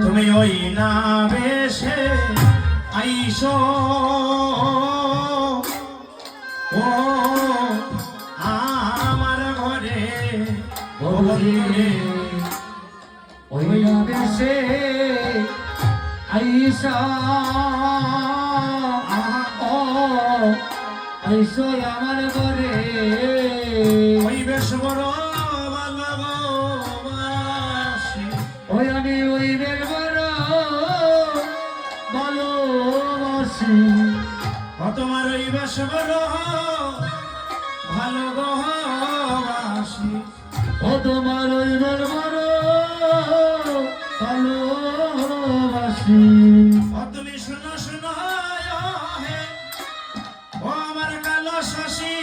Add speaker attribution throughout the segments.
Speaker 1: তুমি ওই না বেশে আইসো। ও, আমার ঘরে
Speaker 2: ওই দেশে আইসা। ও, আইসো আমার ঘরে।
Speaker 1: বড় ভালোবাসি। ও তোমার ওই
Speaker 2: বেরবার ভালোবাসি।
Speaker 1: ও তুমি শুনো শুনো ও আমার কালো শশী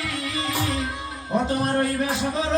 Speaker 1: বড়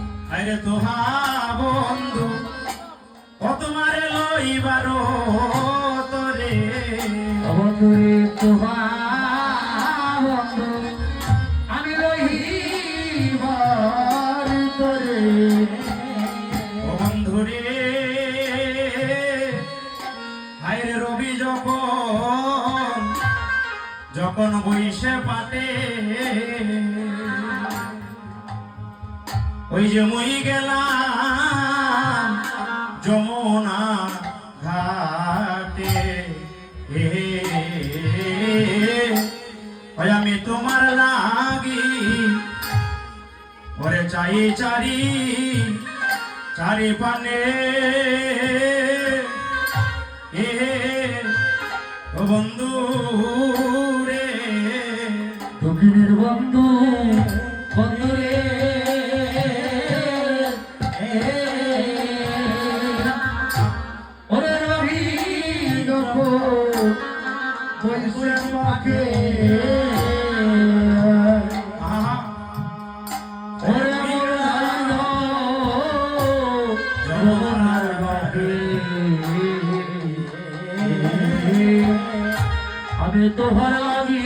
Speaker 1: আরে আরে তোহা বন্ধু ও তোমার লইবার তোরে
Speaker 2: বন্ধুরে তোমার বন্ধু আমি রহিবার তোরে
Speaker 1: ও বন্ধুরে হায়রে রবি যখন যখন বইসে পাতে ওই যে মুই গেলাম যমুনা ঘাটে। ওই আমি তোমার লাগি। ওরে চাই চারি চারি পানে। বন্ধু।
Speaker 2: মাকে যমুনার বাটে আমি তো হারাবি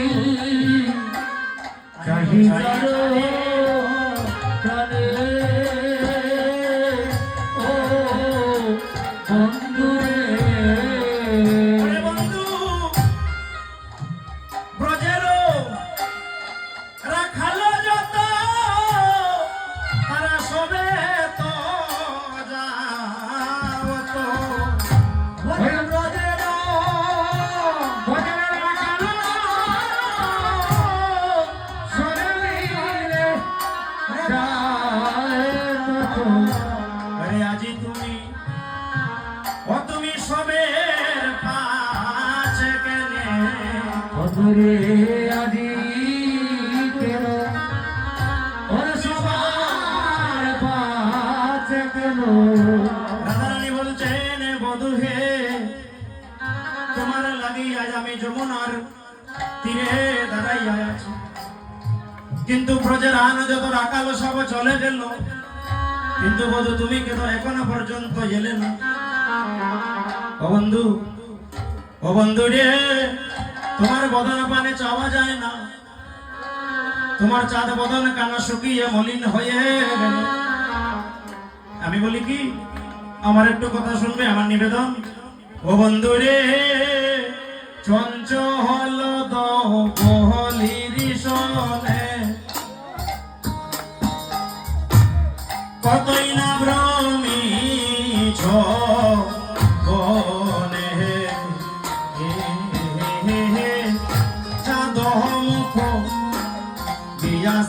Speaker 2: অধুরে আজি কেন? ওর সবার পাছে কেন?
Speaker 1: বধু তোমার লাগি আজ আমি যমুনার তীরে দাঁড়াইয়া আছি। কিন্তু ব্রজের আন যত রাখালো সব চলে গেল। কিন্তু বধু, তুমি কেন এখনও পর্যন্ত এলে না? ও বন্ধু ও বন্ধু রে তোমার বদন পানে চাওয়া যায় না। তোমার চাঁদ বদন কানা শুকিয়ে মলিন হয়ে গেল। আমি বলি কি, আমার একটু কথা শুনবে, আমার নিবেদন? ও বন্ধু রে, চঞ্চল কতই না ভ্রমি ছ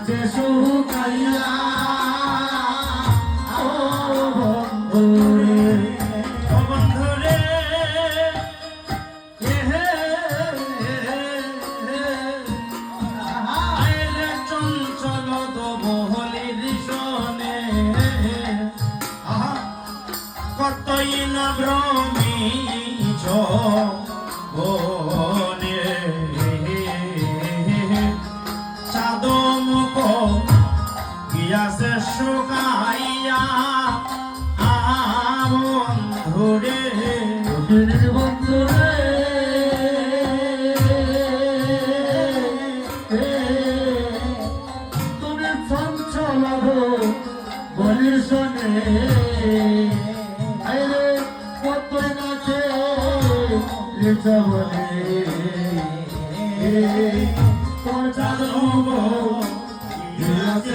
Speaker 2: গিয়াছে শুকাইয়া ও বন্ধুরে
Speaker 1: ও বন্ধুরে চঞ্চল দোবহলির সনে কতই না ভ্রমিছ মুখ গিয়াছে শুকাইয়া? বন্ধুরে
Speaker 2: বন্ধুরে তুমি চঞ্চল বলির শোনে আরে কত নাচে লিচা বলে তোর চাঁদ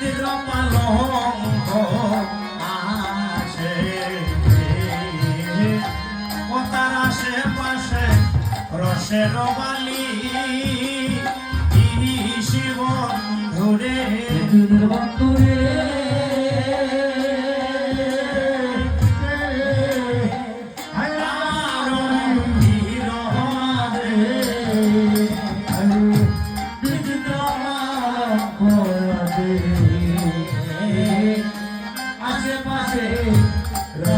Speaker 1: বিচিত্র পালঙ্ক আছে ও তার আশেপাশে রসের বালি শিব
Speaker 2: ধরে বন্ধুরে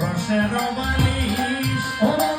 Speaker 2: রসের
Speaker 1: বালি ওই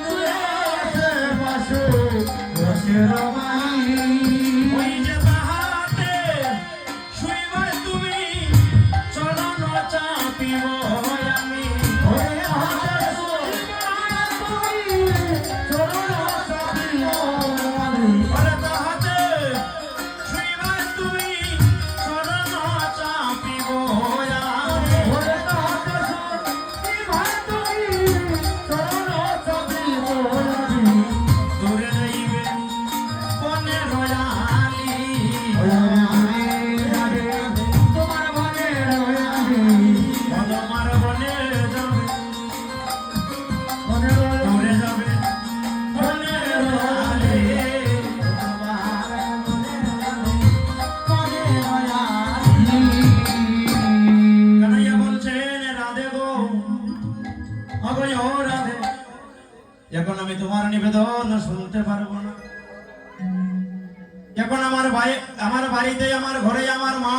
Speaker 1: তোমার নিবেদন শুনতে পারব না। এখন আমার ভাই আমার বাড়িতে আমার ঘরে আমার মা